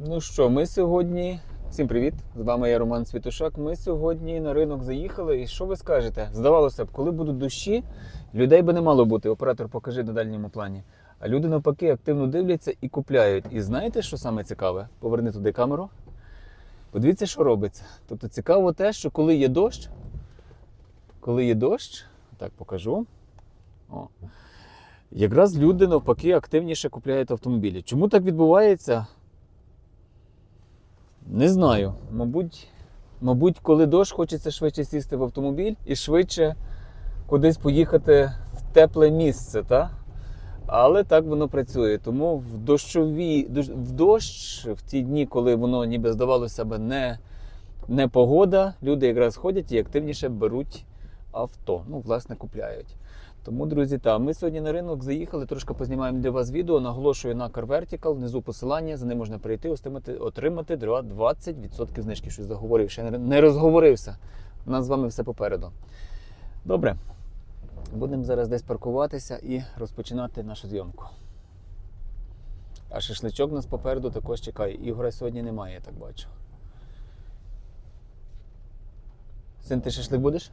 Ну що, ми сьогодні. Всім привіт! З вами я Роман Світушак. Ми сьогодні на ринок заїхали. І що ви скажете? Здавалося б, коли будуть дощі, людей би не мало бути. Оператор покажи на дальньому плані. А люди навпаки активно дивляться і купляють. І знаєте, що саме цікаве? Поверни туди камеру. Подивіться, що робиться. Тобто цікаво те, що коли є дощ, коли є дощ, так покажу. О. Якраз люди навпаки активніше купляють автомобілі. Чому так відбувається? Не знаю. Мабуть, мабуть, коли дощ, хочеться швидше сісти в автомобіль і швидше кудись поїхати в тепле місце, та? Але так воно працює. Тому в дощові, дощ- в дощ, в ті дні, коли воно ніби здавалося б не, не погода, люди якраз ходять і активніше беруть авто. Ну, власне, купляють. Тому, друзі, та ми сьогодні на ринок заїхали, трошки познімаємо для вас відео. Наголошую на Car Vertical, внизу посилання, за ним можна перейти, отримати, отримати 20% знижки. Щось заговорив, ще не розговорився. У нас з вами все попереду. Добре. Будемо зараз десь паркуватися і розпочинати нашу зйомку. А шашличок нас попереду також чекає. Ігора сьогодні немає, я так бачу. Син, ти шашлик будеш?